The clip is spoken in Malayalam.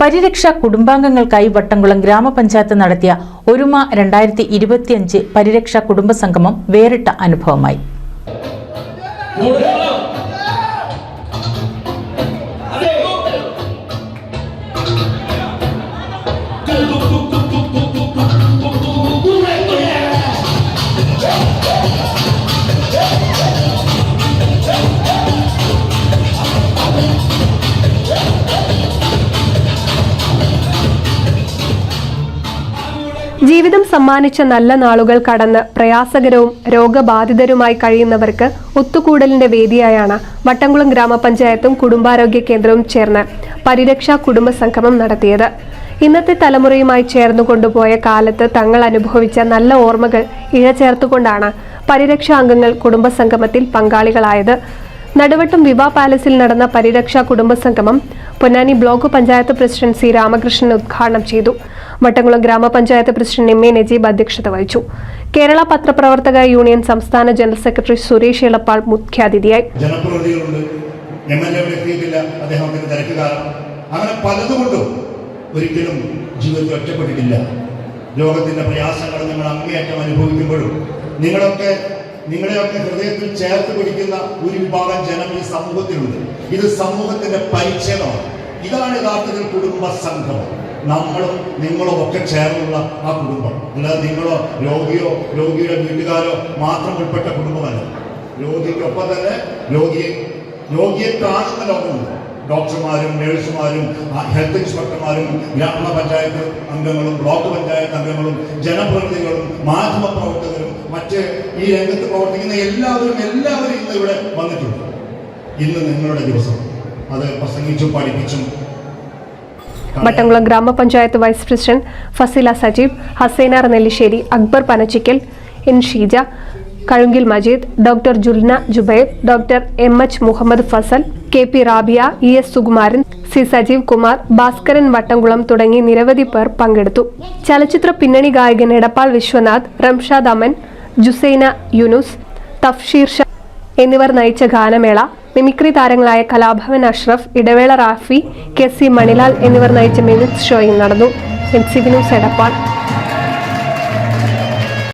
പരിരക്ഷ കുടുംബാംഗങ്ങൾക്കായി വട്ടംകുളം ഗ്രാമപഞ്ചായത്ത് നടത്തിയ ഒരുമ രണ്ടായിരത്തി ഇരുപത്തിയഞ്ച് പരിരക്ഷ കുടുംബ സംഗമം വേറിട്ട അനുഭവമായി. ജീവിതം സമ്മാനിച്ച നല്ല നാളുകൾ കടന്ന് പ്രയാസകരവും രോഗബാധിതരുമായി കഴിയുന്നവർക്ക് ഒത്തുകൂടലിന്റെ വേദിയായാണ് വട്ടംകുളം ഗ്രാമപഞ്ചായത്തും കുടുംബാരോഗ്യ കേന്ദ്രവും ചേർന്ന് പരിരക്ഷാ കുടുംബ സംഗമം നടത്തിയത്. ഇന്നത്തെ തലമുറയുമായി ചേർന്നു കൊണ്ടുപോയ കാലത്ത് തങ്ങൾ അനുഭവിച്ച നല്ല ഓർമ്മകൾ ഇഴചേർത്തുകൊണ്ടാണ് പരിരക്ഷാ അംഗങ്ങൾ കുടുംബസംഗമത്തിൽ പങ്കാളികളായത്. നടുവട്ടം വിവാ പാലസിൽ നടന്ന പരിരക്ഷാ കുടുംബസംഗമം Ponnani block panchayat president C Ramakrishnan ഉദ്ഘാടനം ചെയ്തു. വട്ടംകുളം ഗ്രാമപഞ്ചായത്ത് പ്രസിഡന്റ് എം എ നജീബ് അധ്യക്ഷത വഹിച്ചു. കേരള പത്രപ്രവർത്തക യൂണിയൻ സംസ്ഥാന ജനറൽ സെക്രട്ടറി സുരേഷ് ഇളപ്പാൾ മുഖ്യാതിഥിയായി. അങ്ങനെ പലതുകൊണ്ടും ഒരിക്കലും ജീവിതത്തിൽ ഒറ്റപ്പെട്ടിട്ടില്ല. ലോകത്തിന്റെ പ്രയാസങ്ങൾ നിങ്ങൾ അങ്ങേയറ്റം അനുഭവിക്കുമ്പോഴും നിങ്ങളൊക്കെ നിങ്ങളെയൊക്കെ ഹൃദയത്തിൽ ചേർത്ത് പിടിക്കുന്ന ഒരു വിഭാഗം ജനം ഈ സമൂഹത്തിലുണ്ട്. ഇത് സമൂഹത്തിന്റെ പരിച്ഛേദമാണ്. ഇതാണ് യഥാർത്ഥത്തിൽ കുടുംബ സംഘം നമ്മളും നിങ്ങളും ഒക്കെ ചേർന്നുള്ള ആ കുടുംബം. അല്ലാതെ നിങ്ങളോ രോഗിയോ രോഗിയുടെ വീട്ടുകാരോ മാത്രം ഉൾപ്പെട്ട കുടുംബമല്ല. രോഗിക്കൊപ്പം തന്നെ രോഗിയെ രോഗിയെ കാണുന്ന ലോകമുണ്ട്. ഡോക്ടർമാരും നഴ്സുമാരും ഹെൽത്ത് ഇൻസ്പെക്ടർമാരും ഗ്രാമപഞ്ചായത്ത് അംഗങ്ങളും ബ്ലോക്ക് പഞ്ചായത്ത് അംഗങ്ങളും ജനപ്രതിനിധികളും മാധ്യമ പ്രവർത്തകരും മറ്റ് ഈ രംഗത്ത് പ്രവർത്തിക്കുന്ന എല്ലാവരും എല്ലാവരും ഇന്ന് ഇവിടെ വന്നിട്ടുണ്ട്. ഇന്ന് നിങ്ങളുടെ ദിവസം. അത് പ്രസംഗിച്ചും പഠിപ്പിച്ചും വട്ടംകുളം ഗ്രാമപഞ്ചായത്ത് vice president Faseela Sajeeb Hasainar Nelliserry Akbar Panachikkal N Sheeja Kazhungil Majeed doctor Julna Jubair doctor M H Muhammed Fasal K P Rabiya E S Sukumaran C Sajeev Kumar Bhaskaran Vattamkulam തുടങ്ങി നിരവധി പേർ പങ്കെടുത്തു. ചലച്ചിത്ര പിന്നണി ഗായകൻ എടപ്പാൾ വിശ്വനാഥ് റംഷാദ് അമൻ ജുസൈന യുനുസ് തഫ്ഷീർ എന്നിവർ നയിച്ച ഗാനമേള മിമിക്രി താരങ്ങളായ കലാഭവൻ അഷ്റഫ് ഇടവേള റാഫി കെ സി മണിലാൽ എന്നിവർ നയിച്ച മിനിറ്റ് ഷോയും നടന്നു. M C Vinu Edappal.